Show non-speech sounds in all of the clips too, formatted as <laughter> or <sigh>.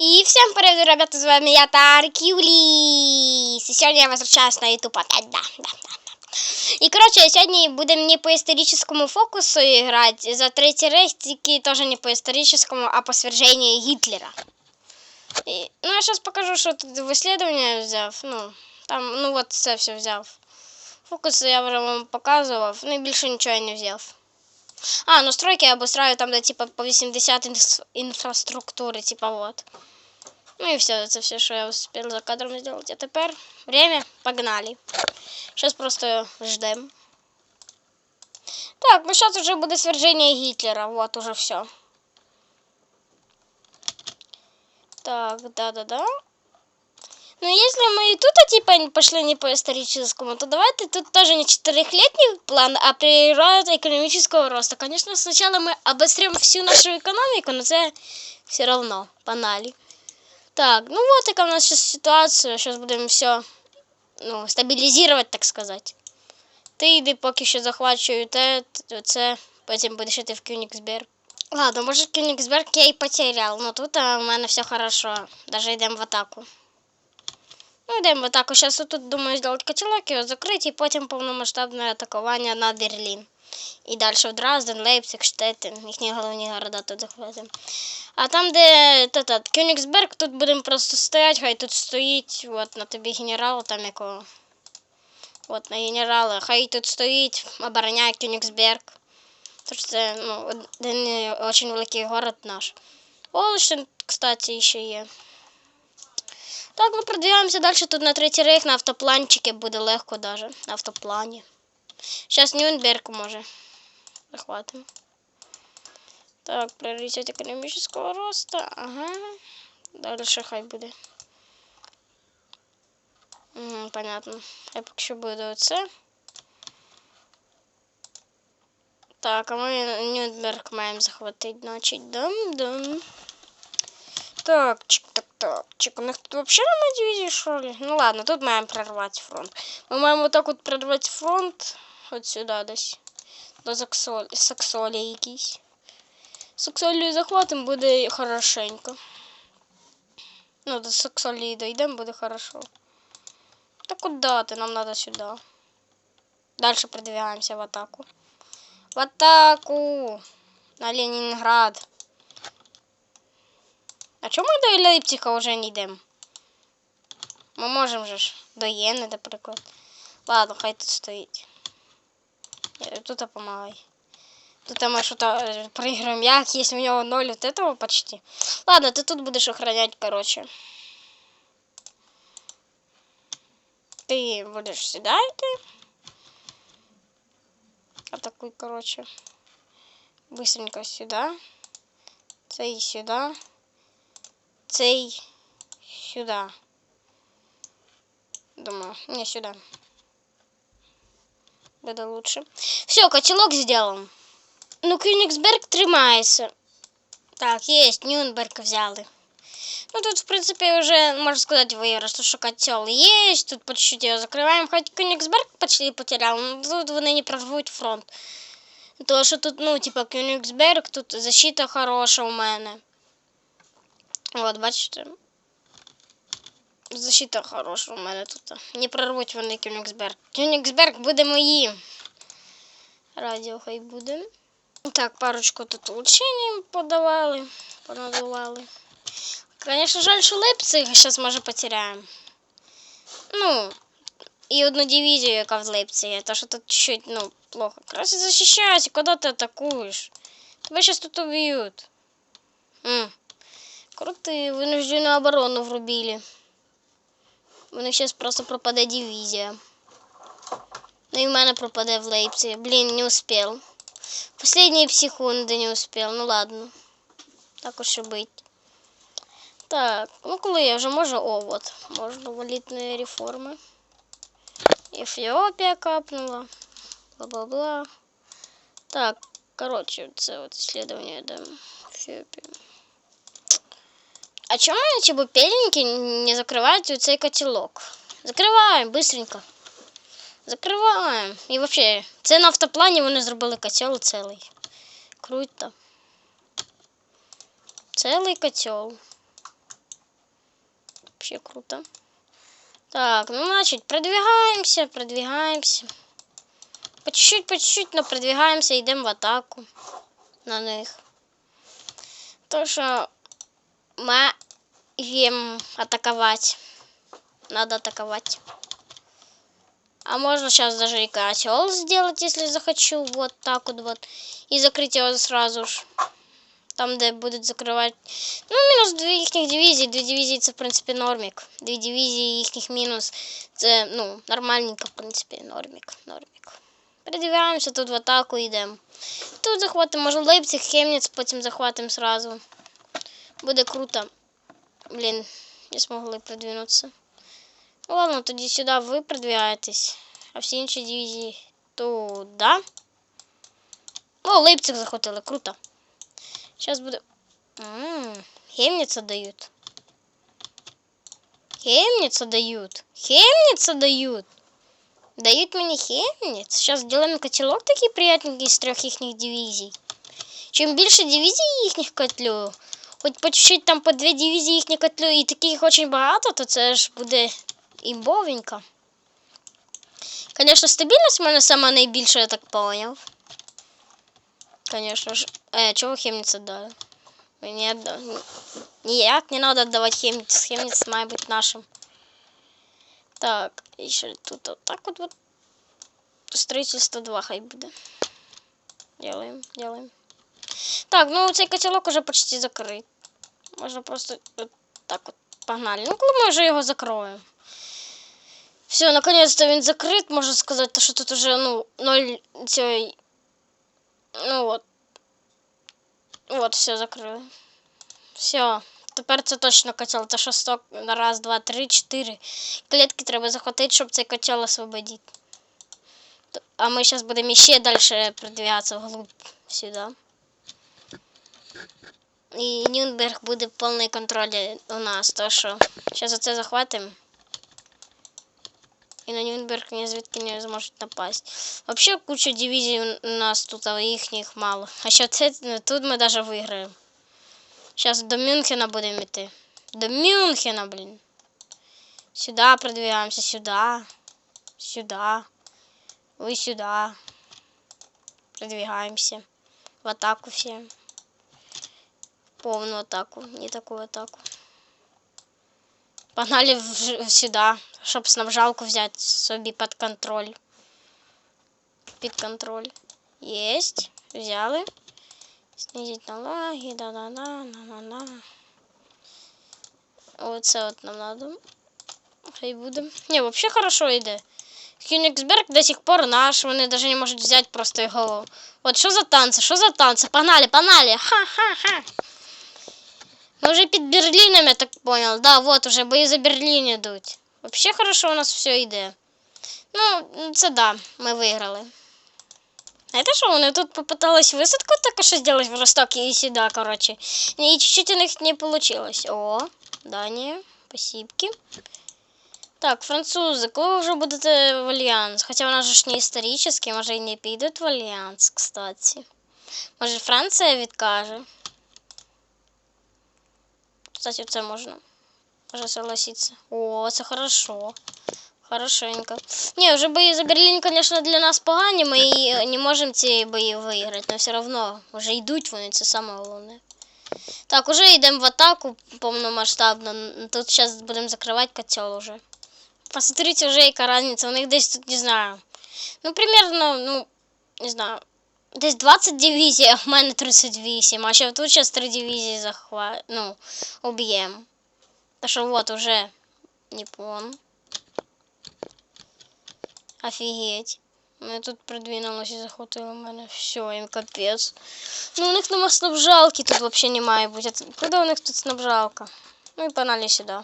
И всем привет, ребята, с вами я, Тарк Юлис. И сегодня я возвращаюсь на YouTube опять, да, да, да. да. И, короче, сегодня будем не по историческому фокусу играть, за третий рейс, тоже не по историческому, а по свержению Гитлера. И, ну, я сейчас покажу, что тут в исследование взяв, ну, там, ну, вот це все взяв. Фокуси я вже вам показував, ну, і більше нічого я не взяв. А, настройки я обустраю там, де типа по 80 инф инфраструктуры, типа вот. Ну и все, это все, что я успел за кадром сделать. А теперь время, погнали. Сейчас просто ждем. Так, ну сейчас уже будет свержение Гитлера, вот уже все. Так, да-да-да. Ну, если мы и тут, а, типа, пошли не по историческому, то давайте тут тоже не четырехлетний план, а природа экономического роста. Конечно, сначала мы обострим всю нашу экономику, но это все равно панали. Так, ну вот такая у нас сейчас ситуация. Сейчас будем все ну, стабилизировать, так сказать. Ти йди поки що захвачую те, це, потім будеш йти в Кюнігсберг. Ладно, може Кюнігсберг я і потерял, но тут а, у мене все хорошо. Даже йдемо в атаку. Ну, йдемо в атаку. Зараз тут думаю зробити котелок, його закрити і потім повномасштабне атакування на Берлін. І далі в Дразден, Лейпциг, Штеттен, їхні головні города тут захватимо. А там, де этот, Кёнигсберг, тут будемо просто стоять, хай тут стоїть, от на тобі генерал, там якого. От на генерала, хай тут стоїть, обороняє Кёнигсберг. Тож це ну, один дуже великий город наш. Олштин, кстати, ще є. Так, ми продвигаємося далі тут на третій рейх, на автопланчике буде легко даже. На автоплані. Сейчас Нюрнберг може. Захватим. Так, приоритет экономического роста. Ага. Дальше хай буде. Угу, понятно. Я поки що буду оце. Так, а ми Нюрнберг маємо захватити, значить, дам-дам. Так, чик, так, так, чик, у них тут вообще на дивизии, что ли? Ну ладно, тут маємо прорвати фронт. Ми маємо вот так вот прорвати фронт. От сюди десь. До Саксолі, Саксолі якийсь. Саксолію захватимо, буде хорошенько. Ну, до Саксолії дойдемо, буде хорошо. Та куди ти? Нам треба сюди. Далі продвигаємося в атаку. В атаку! На Ленінград. А чому ми до Лейпцига вже не йдемо? Ми можемо же ж до Єни, наприклад. Ладно, хай тут стоїть. Тут помогай. Тут мы что-то проиграем. Як, если у него ноль вот этого почти. Ладно, ты тут будешь охранять, короче. Ты будешь сюда идти. Атакуй, короче. Быстренько сюда. Цей сюда. Цей сюда. Думаю, не сюда буде лучше. Все, котелок сделан. Ну, Кёнигсберг тримається. Так, есть, Нюнберг взяли. Ну, тут, в принципе, уже, можно сказать, выигрыш, что котел есть, тут по чуть-чуть его закрываем. Хоть Кёнигсберг почти потерял, но тут вони не прорвуть фронт. То, що тут, ну, типа, Кёнигсберг, тут защита хороша у мене. Вот, бачите. Защита хороша у мене тут. Не прорвуть вони Кюнігсберг. Кюнігсберг буде моїм. Радіо хай буде. Так, парочку тут улучшень подавали, понадавали. Конечно, жаль, що Лейпциг зараз може потеряємо. Ну, і одну дивізію, яка в Лейпциге. То що тут чуть, ну, плохо. Краще защищайся, куди ти атакуєш? Тебе зараз тут уб'ють. Круто, вынужденную оборону врубили. У них зараз просто пропаде дивізія. Ну і в мене пропаде в Лейпці. Блін, не успел. Последние секунди не успел. Ну ладно. Так уж и быть. Так, ну коли я вже можу... О, вот. Можна валітні реформи. Ефіопія капнула. Бла-бла-бла. Так, короче, це от исследование, да. Ефіопія. А чому эти бупельники не закрывают цей котелок? Закриваємо, быстренько. Закриваємо. І взагалі, це на автоплані вони зробили котел цілий. Круто. Целый котел. Вообще круто. Так, ну значит, продвигаемся, продвигаемся. По чуть-чуть, по чуть-чуть, но продвигаемся, йдемо в атаку на них. То, що маємо атаковать. Надо атаковать. А можно сейчас даже и котел сделать, если захочу. Вот так вот вот. И закрыть его сразу же. Там, де будуть закривати. Ну, мінус дві їхніх дивізії. Дві дивізії це, в принципі, нормік. Дві дивізії їхніх мінус. Це, ну, нормальненько, в принципі, нормік. нормік. Передивляємося, тут в атаку йдемо. Тут захватимо, може, Лейпциг, Хемніц, потім захватимо сразу. Буде круто. Блін, не змогли продвинутися. Ну ладно, тоді сюди ви продвигаєтесь, а всі інші дивізії туди. О, Лейпциг захватили, круто. Сейчас буде. Ммм, Хемница дают. Хемница дают. Хемница дают. Дают мне хемниц. Сейчас сделаем котелок такий приятненький з трьох їхніх дивізій. Чим більше дивізій їхніх котлю, хоч по чуть-чуть там по дві дивізії їхніх котлю і таких дуже багато, то це ж буде імбовенько. Конечно, стабільність в мене сама найбільша, я так поняв. Конечно же. Э, чего хемница дали? Мне отда... Ніяк не надо отдавать хемниц. Хемниц має бути нашим. Так, і ще тут вот так вот, вот. Строительство 2 хай буде. Делаем, делаем. Так, ну цей котелок уже почти закрыт. Можно просто вот так вот погнали. Ну, коли ми вже його закроємо. Все, наконец-то він закрит, можно сказать, то, что тут уже, ну, ноль цей Ну от. От, все закрили. Все. Тепер це точно котел. Це шосток на раз, два, три, чотири. Клітки треба захватити, щоб цей котел освободити. А ми зараз будемо ще далі продвигатися вглубь сюди. І Нюнберг буде в повній контролі у нас. То що зараз оце захватимо. И на Нюрнберг ни звідки не зможуть напасть. Вообще куча дивизий у нас тут, а їхніх мало. А ще це, тут ми даже виграємо. Сейчас до Мюнхена будем идти. До Мюнхена, блин. Сюда продвигаемся, сюда. Сюда. Вы сюда. Продвигаемся. В атаку все. В полную атаку, не такую атаку. Погнали в, сюда, щоб снабжалку взяти собі під контроль. Під контроль. Єсть. Взяли. Снизить налаги, да-да-да, на-на-на. Оце от нам надо. Хай буде. Не, вообще хорошо йде. Кёнигсберг до сих пор наш, вони даже не можуть взяти просто його. От що за танці, що за танці? Погнали, погнали! Ха-ха-ха! Мы уже под Берлином, я так понял. Да, вот уже бои за Берлин идут. Вообще хорошо у нас все йде. Ну, це да, ми виграли. Знаєте що, вони тут попытались висадку так що зробити в Ростокі і сюди, короче. І чуть-чуть у них не получилось. О, Данія, спасибки. Так, французи, коли ви вже будете в Альянс? Хоча у нас же ж не історичний, може і не підуть в Альянс, кстати. Може Франція відкаже. Кстати, це можна. Може согласиться. О, це хорошо. Хорошенько. Не, уже бои за Берлин, конечно, для нас погані, ми не можемо ці бої виграти, але все одно вже йдуть вони, це саме головне. Так, уже йдемо в атаку повномасштабно. Тут зараз будемо закривати котел уже. Посмотрите уже, яка разниця. У них десь тут, не знаю. Ну, примерно, ну, не знаю. Десь 20 дивізій, а в мене 38. А ще тут зараз 3 дивізії захват... ну, об'ємо. Та що от уже Ніпон. Офігеть. Вони тут продвинулися і захватили мене. Все, їм капець. Ну у них нема снабжалки, тут взагалі не має бути. Куди у них тут снабжалка? Ну і погнали сюди.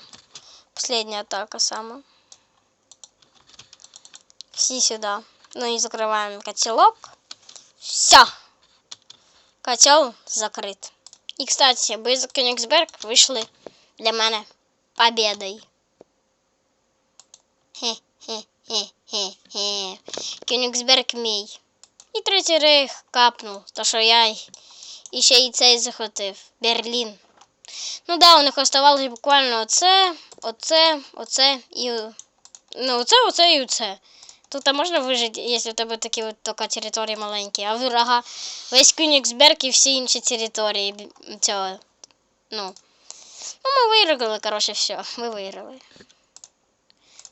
Последняя атака сама. Всі сюди. Ну і закриваємо котелок. Все. Котел закрит. И, кстати, бои за Кёнигсберг вышли для мене победой. Хе-хе-хе-хе-хе. Кёнигсберг мій. І третій рейх капнув, то що я і ще і цей захватив. Берлін. Ну да, у них оставалось буквально оце, оце, оце і. Ну, оце, оце і оце. Тут а можна вижити, якщо у тебе такі от тільки території маленькі, а врага весь Кюнігсберг і всі інші території бі- цього. Ну. Ну, ми виграли, коротше, все. Ми виграли.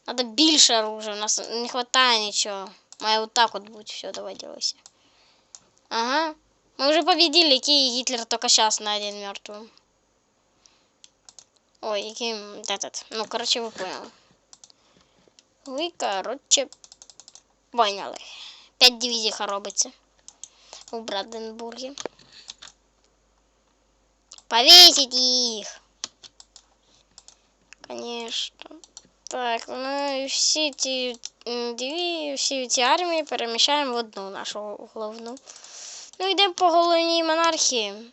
Надо більше оружия, у нас не хватає нічого. Має вот так вот бути, все, давай делайся. Ага. Мы уже победили Ки и Гитлер только сейчас на один мертвым. Ой, який м, этот. Ну, короче, вы поняли. Ви, короче, поняли. П'ять дивізій робиться у Бранденбурге. Повесить їх. Конечно. Так, ну і всі ті м, дві, всі ці армії переміщаємо в одну нашу головну. Ну, йдемо по головній монархії.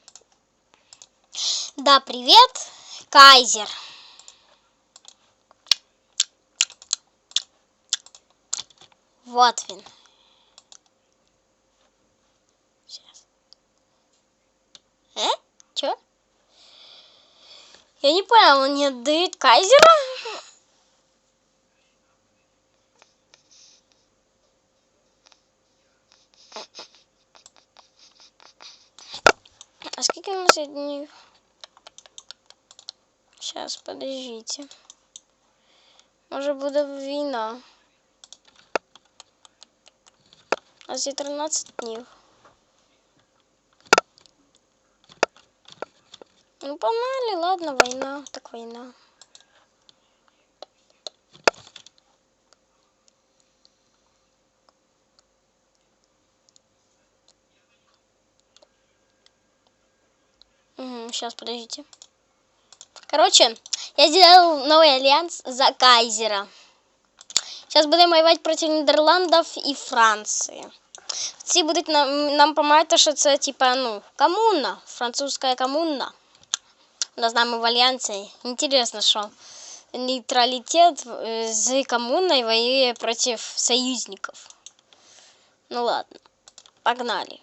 Да, привіт, Кайзер. Вот він. Сейчас. Э? Чё? Я не понял, он не отдает Кайзера? А сколько у нас дней? Сейчас, подождите. Може буде війна. Нас є 13 днів. Ну, погнали, ладно, война, так война. Угу, сейчас, подождите. Короче, я сделал новый альянс за Кайзера. Сейчас будем воевать против Нидерландов и Франции. Ці будуть нам, нам помагати, що це типа, ну, комуна, французька комуна. Вона з нами в альянсі. Інтересно, що нейтралітет е, з комуною воює проти союзників. Ну ладно, погнали.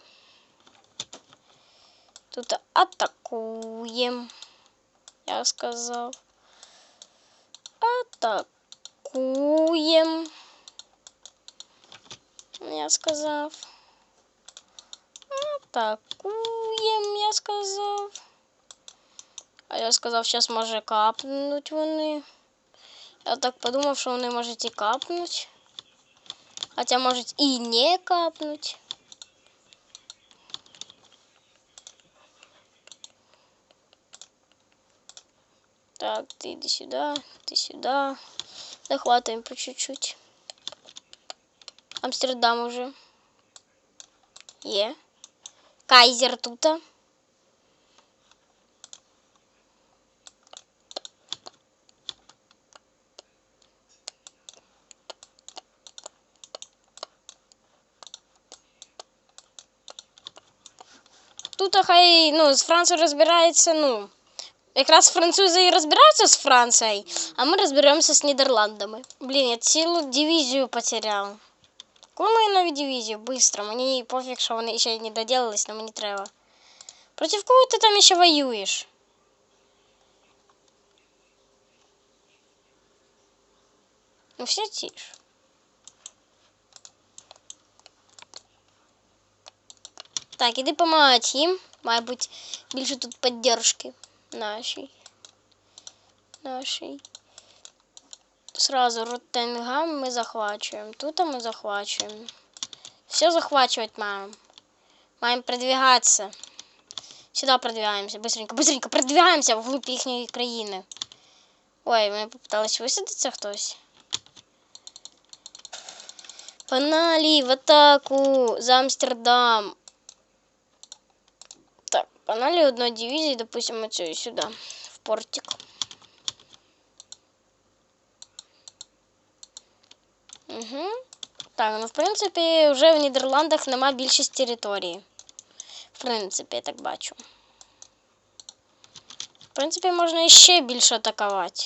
Тут атакуем. Я сказал. Атакуем. Я сказав. Атакуем, я сказав. А я сказав, зараз може капнуть вони. Я так подумав, що вони можуть і капнуть. Хоча можуть і не капнуть. Так, ты иди сюда, ты сюда. Захватываем по чуть-чуть. Амстердам уже. Е. Кайзер тута. Тут хай ну, з Францією розбирається, ну. Якраз французи і розбираються з Францією, а ми розберемося з Нідерландами. Блін, я цілу дивізію потеряв. Коли мою нову дивізію? Быстро. Мені пофіг, що вони ще не доділились, але мені треба. Проти кого ти там ще воюєш? Ну все ті ж. Так, іди помагати їм. Має бути більше тут підтримки нашій. Нашій. Сразу Роттенгам мы захвачиваем. Тут мы захвачиваем. Все захвачивать маем. Маем продвигаться. Сюда продвигаемся. Быстренько, быстренько продвигаемся вглубь їхньої країни. Ой, ми попытались висадитися хтось. Погнали в атаку за Амстердам. Так, погнали одной дивизии, допустим, отсюда сюда, в портик. Угу. Так, ну в принципі, вже в Нідерландах нема більшість території. В принципі, я так бачу. В принципі, можна іще більше атакувати.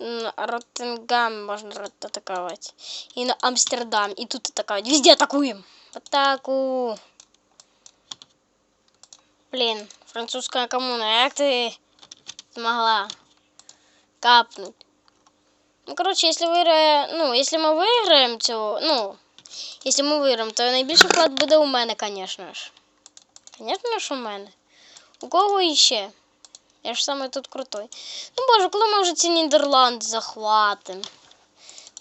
На Роттенгам можна атакувати. І на Амстердам. І тут атакувати. Везде атакуємо. Атаку. Блін, Французская коммуна, як ты смогла капнуть? Ну, короче, если выиграє, ну, если мы выиграем цю, ну, если мы выиграем, то найбільший вклад буде у мене, конечно ж. Конечно ж у мене. У кого іще? Я ж саме тут крутой. Ну боже, коли ми вже ці Нідерланди захватимо?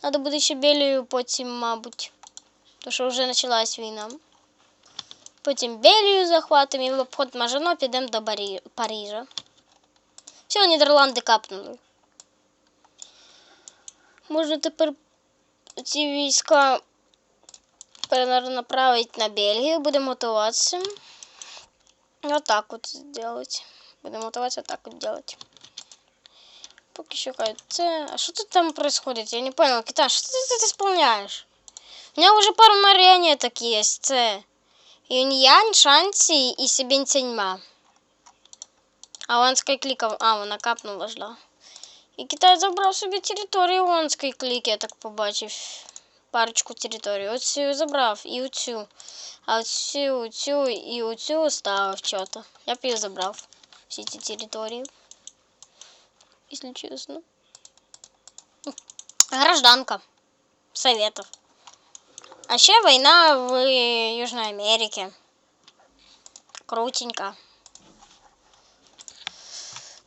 Надо буде ще Белію потім, мабуть. То що вже почалась війна. Потім Белію захватимо і в обход Мажино підемо до Барі... Парижа. Все, Нідерланди капнули. Можна тепер ці війська перенаправити на Бельгію, будемо готуватися. Вот так вот сделать. Будем мотивация так вот делать. Поки що хай це. А що тут там происходит? Я не понял. Китай, что ты тут исполняешь? У меня уже пару марионеток есть. Це Юньянь, Шанси и Сибинь Цяньма. А Ланська кліка. А, вона капнула жла. І Китай забрав собі територію Ланської кліки, я так побачив. Парочку територій. Оцю забрав і оцю. А оцю, цю і оцю оставив що-то. Я б її забрав. Всі ці території. Якщо чесно. Гражданка. Советов. А ще війна в Южной Америке. Крутенько.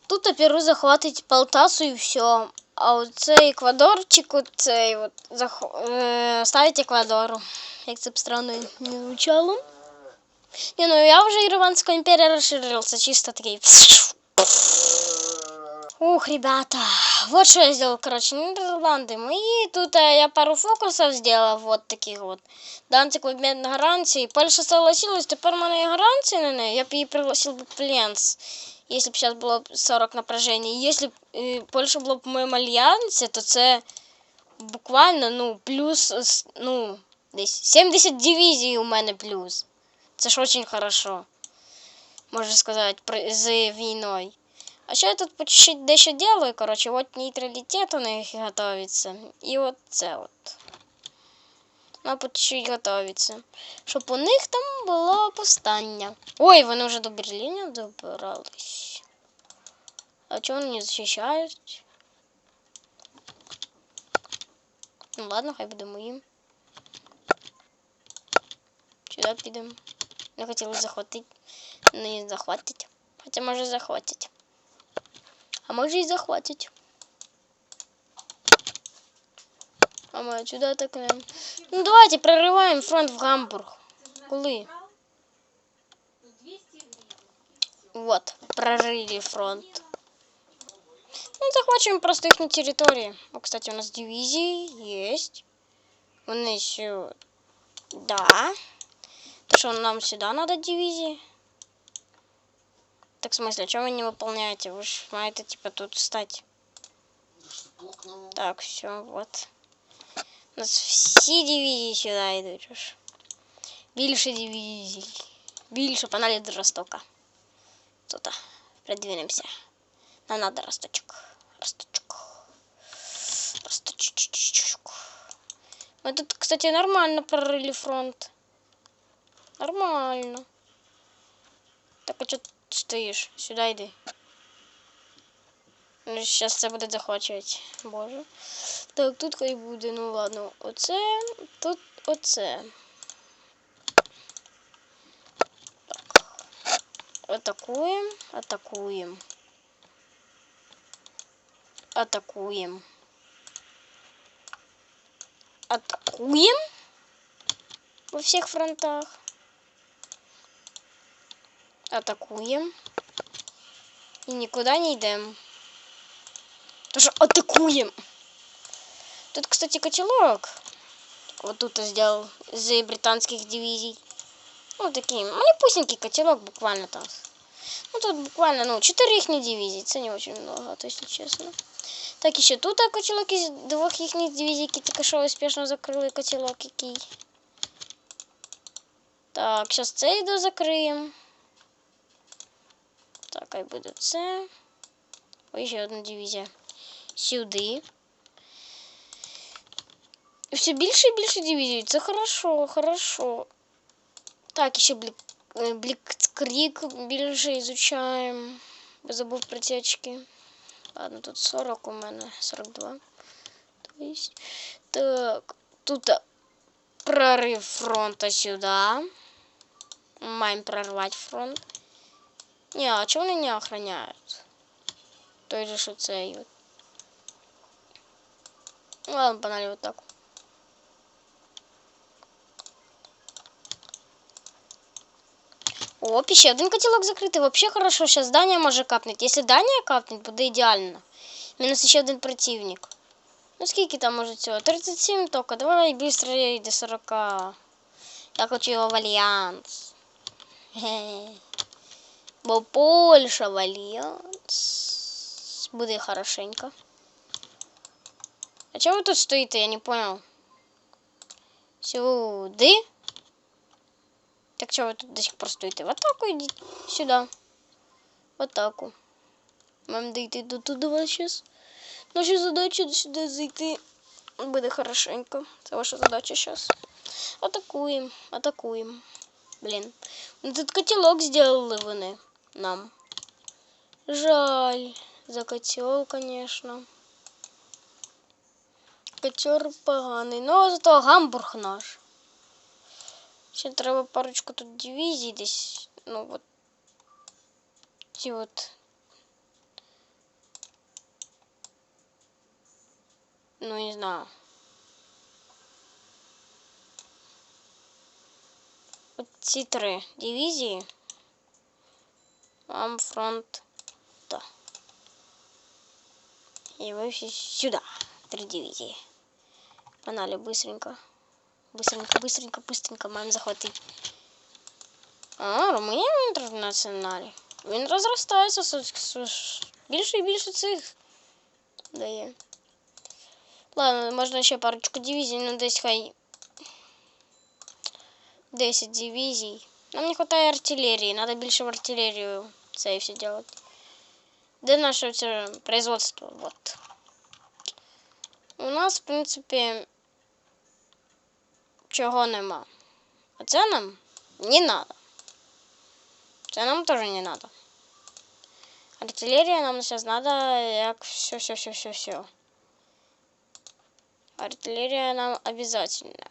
Тут Перу захватить Полтасу і все. А оцей Еквадорчик, оцей от, зах... е, ставить Еквадору. Як це б странно не звучало. Не, ну я вже Ірландська імперія розширился, чисто такий. Ух, ребята, вот что я сделал, короче, Нидерланды. Мои тут я пару фокусов сделал, вот таких вот. Данцик в обмен на гарантии. Польша согласилась, теперь у мене є гарантії на неї. Я б її пригласил бы пленс, если б сейчас было 40 напряжений. Если б е, Польша була б в моєму альянсі, то це буквально, ну, плюс, ну, десь 70 дивізій у мене плюс. Це ж очень хорошо. Можна сказати, з війною. А ще я тут по чуть-чуть дещо делаю, короче, от нейтралітет у них готовиться. І от це от. Ну, по чуть-чуть готовиться. Щоб у них там було повстання. Ой, вони вже до Берліна добрались. А чого вони не захищають? Ну ладно, хай буде моїм. Сюди підемо. Не хотіли захватити. Не захватить. Хоча може захватить. А може і захватить. А ми сюди так не. Ну давайте прориваємо фронт в Гамбург. Коли? Вот, прорыли фронт. Ну, захвачиваем просто их на территории. О, кстати, у нас дивизии есть. Вон еще... Да. То, что нам сюда надо дивизии. Так, в смысле, что вы не выполняете? Вы же маете, типа, тут встать. Так, все, вот. У нас всі дивізії сюди йдуть. уж. Більше дивізій. Більше паналі до Ростока. Тут, придвинемося. Нам надо росточок. Росточок. Росточок. Мы тут, кстати, нормально прорыли фронт. Нормально. Так, а что ты стоишь? Сюда иди. Ну, сейчас це буде захвачувати. Боже. Так, тут хай буде, ну ладно. Оце, тут оце. Так. Атакуємо, атакуємо. Атакуємо. Атакуємо во всех фронтах. Атакуємо. І нікуди не йдемо. Тоже атакуем. Тут, кстати, котелок. Вот тут я сделал из британских дивизий. Ну, такие малюпусенький котелок буквально там. Ну, тут буквально, ну, 4 их дивизии. Это не очень много, а то, если честно. Так, еще тут а, котелок из двох їхніх дивізій, які тільки що успішно закрили котелок який. Так, зараз цей дозакриємо. Так, хай буде це. Ой, ще одна дивізія. Сюди. І все більше і більше дивізій. Це хорошо, хорошо. Так, ще блін. Е, Блікскрік більше изучаем. Забув про ці очки. Ладно, тут 40 у мене, 42. То есть, так, тут прорыв фронта сюда. Маем прорвать фронт. Не, а чого вони не охраняють? Той же, що цей. от. Ну, ладно, погнали вот так. О, ще один котелок закритий. Вообще хорошо. Сейчас здание може капнуть. Если здание капнет, буде ідеально. Мінус ще один противник. Ну скільки там може цього? 37 только. Давай быстро до 40. Я хочу його в альянс. Ге. <laughs> Бо Польща в альянс. Буде хорошенько. А чого ви тут стоїте? Я не понял. Сюди. Так чого ви тут до сих пор стоїте? В атаку йдіть. Сюди. В атаку. Нам дійти до туди зараз. Наша задача сюди зайти. Буде хорошенько. Це ваша задача зараз. Атакуємо, атакуємо. Блін. Ну тут котелок сделали вони нам. Жаль. За котел, конечно. Котер поганий. Ну, зато гамбург наш. Ще треба парочку тут дивізій десь. Ну от. Ці от. Ну, не знаю. От ці три дивізії. Вам фронт. Да. И вы все сюда. Три дивизии. Погнали быстренько. Быстренько, быстренько, быстренько маємо захватити. А, Румунія в інтернаціоналі. Він розростається с- с- с- більше і більше цих дає. Ладно, можна ще парочку дивізій, ну десь хай 10 дивізій. Нам не хватає артилерії, надо більше в артилерію це і все делать. Де наше це производство? Вот. У нас, в принципі, чого нема. А це нам не надо. Це нам теж не надо. Артиллерия нам сейчас надо, як все, все, все, все, все. Артиллерия нам обязательно.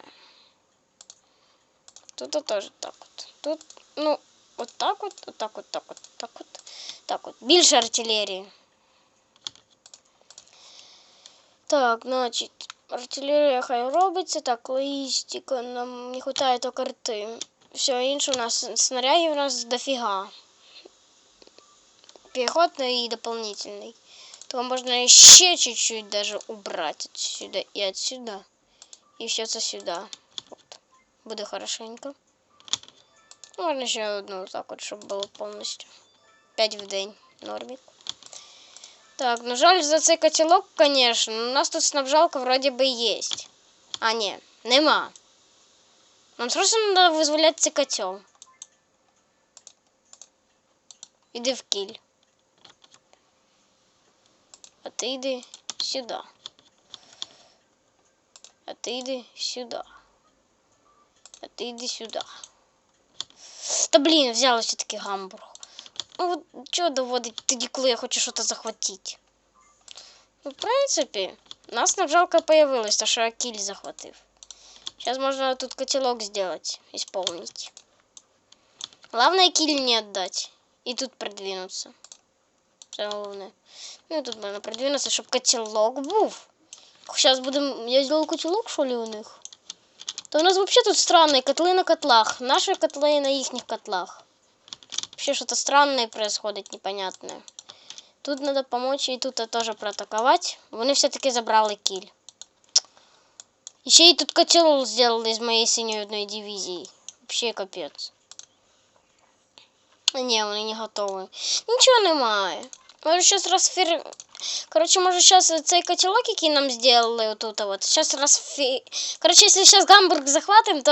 Тут тоже так вот. Тут, ну, вот так вот, вот так вот, так вот, так вот, так вот. Більше артиллерии. Так, значить, артилерія хай робиться, так, логістика, нам не вистачає то карти. Все інше у нас снарядів у нас дофіга. Пехотный и дополнительный. То можно еще чуть-чуть даже убрать отсюда и отсюда. И все это сюда. Вот. Буде хорошенько. Можно еще одну вот так вот, чтобы было полностью. 5 в день. Нормик. Так, ну жаль за цей котелок, конечно. но У нас тут снабжалка вроде бы есть. А, не, нема. Нам срочно надо вызволять цей котел. Іди в кіль. А ти йди сюди. А ти йди сюди. А ти йди сюди. Та блін, взяла все-таки гамбург. Ну, от чого доводить тоді, коли я хочу щось захватити? Ну, в принципі, у нас снабжалка появилась, то що я кіль захватив. Сейчас можно тут котелок сделать, исполнить. Главное киль не отдать. И тут продвинуться. Це головне. Ну і тут можна продвинутися, щоб котелок був. Сейчас будем... Я сделал котелок, что ли, у них? То у нас вообще тут странные котлы на котлах. Наши котлы на их котлах. Вообще что-то странное происходит, непонятное. Тут надо помочь и тут тоже проатаковать. Вони все-таки забрали киль. Еще и тут котел сделали из моей синей одной дивизии. Вообще капец. Не, вони не готові. Нічого немає. Може зараз розфір... Короче, може зараз цей котелок, який нам сделали отут, вот, сейчас розфі... Короче, якщо зараз гамбург захватим, то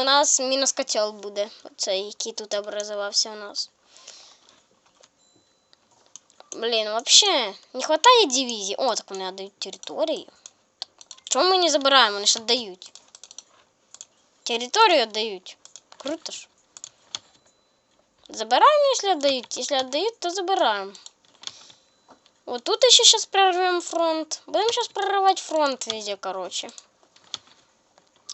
у нас мінус котел буде. Оцей, який тут образувався у нас. Блін, вообще, не хватає дивізії. О, так вони віддають територію. Чому ми не забираємо? Вони ж віддають. Територію віддають. Круто ж. Забираем, если отдают. Если отдают, то забираем. Вот тут еще сейчас прорвем фронт. Будем сейчас прорывать фронт везде, короче.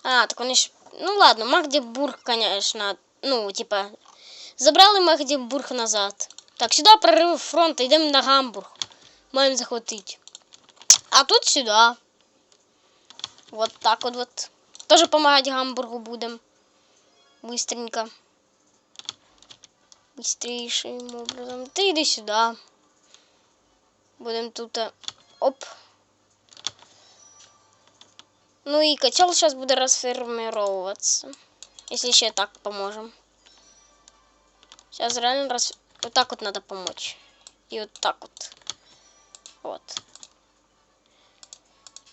А, так он еще... Ну ладно, Магдебург, конечно. Ну, типа, забрали Магдебург назад. Так, сюда прорыв фронта, йдемо на Гамбург. Маємо захватить. А тут сюда. Вот так вот вот. Тоже помогать Гамбургу будем. Быстренько. Быстрейшим образом. Ты иди сюда. Будем тут... а, Оп. Ну и котел сейчас будет расформировываться. Если еще так поможем. Сейчас реально раз... Вот так вот надо помочь. И вот так вот. Вот.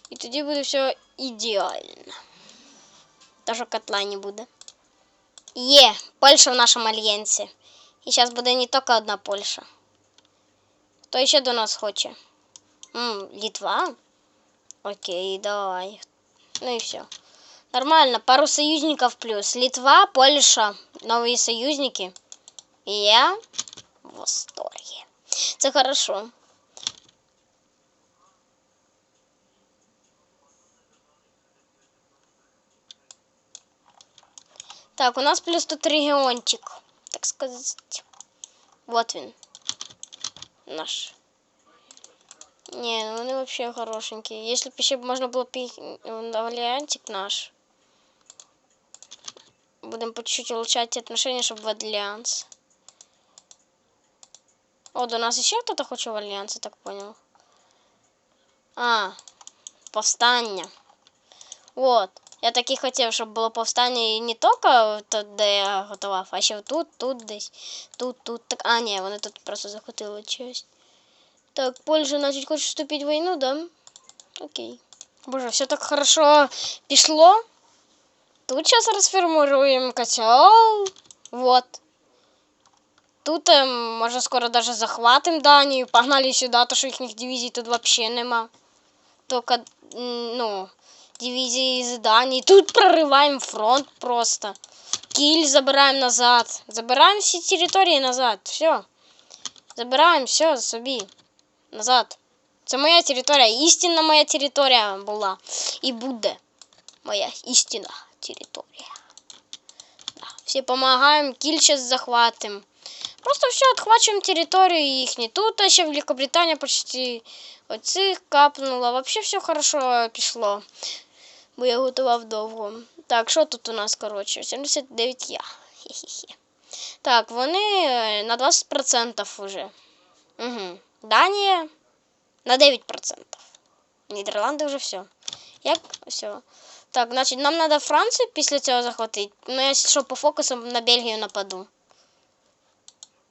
І тоді буде все ідеально. Даже котла не буде. Є, Польща в нашому альянсі. І зараз буде не тільки одна Польща. Хто ще до нас хоче? М, Литва? Окей, давай. Ну и все. Нормально, пару союзников плюс. Литва, Польша, новые союзники. Я в восторге. Это хорошо. Так, у нас плюс тут региончик, так сказать. Вот він. Наш. Не, ну вони вообще хорошенькие. Если бы еще можно было пить вариантик наш. Будем по чуть-чуть улучшать отношения, чтобы в альянс. О, до нас еще кто-то хочет в альянс, я так понял. А, повстання. Вот. Я так і хотів, щоб було повстання і не тільки тут, де я готував, а ще тут, тут десь, тут, тут. Так, а, ні, вони тут просто захватили честь. Так, Польша, значить, хоче вступити в війну, да? Окей. Боже, все так хорошо пішло. Тут сейчас расформируем котел. Вот. Тут, ем, може, скоро даже захватим Данію. Погнали сюди, то що їхніх дивізій тут вообще нема. Только, ну, дивизии из Дании. Тут прорываем фронт просто. Киль забираем назад. Забираем все территории назад. Все. Забираем все собі. Назад. Це моя територія. Істинна моя територія була. І буде. Моя істинна територія. Да. Всі допомагаємо. Кіль зараз захватим. Просто все, отхвачуємо територію їхню. Тут ще Великобританія почти оцих капнула. Вообще все хорошо пішло. Бо я готував довго. Так, що тут у нас, коротше? 79 я. Хе-хе-хе. Так, вони е, на 20% уже. Угу. Данія на 9%. Нідерланди вже все. Як все. Так, значить, нам треба Францію після цього захватити. Ну, я що по фокусам на Бельгію нападу.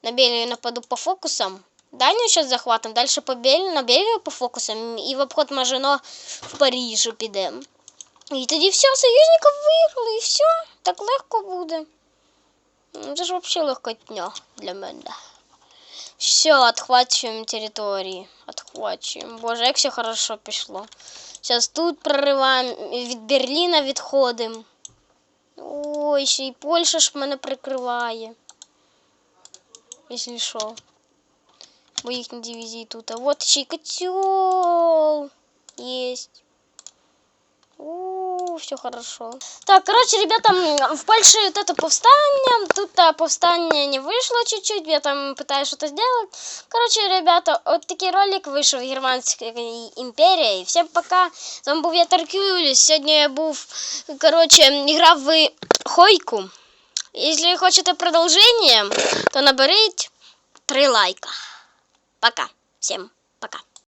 На Бельгию нападу по фокусам. Данию сейчас захватим. Дальше по Бель... на Бельгію по фокусам. І в обход Мажино в Париж підемо. І тоді все, союзників виграли, і все. Так легко буде. Ну, Це ж взагалі легкотня для мене. Все, отхвачуємо території. Отхвачуємо. Боже, як все хорошо пішло. Зараз тут прориваємо, від Берліна відходимо. Ой, ще і Польща ж мене прикриває. Якщо що. Бо їхні дивізії тут. А вот ще й котел. Есть. У, все хорошо. Так, короче, ребята, в Польше вот это повстание. Тут а, повстание не вышло чуть-чуть. Я там пытаюсь что-то сделать. Короче, ребята, вот такой ролик вышел в Германской империи. Всем пока. З вами був я Таркюлюс. Сьогодні я був, короче, грав в Хойку. Если хочете продолжение, то наберите три лайка. Пока. Всем пока.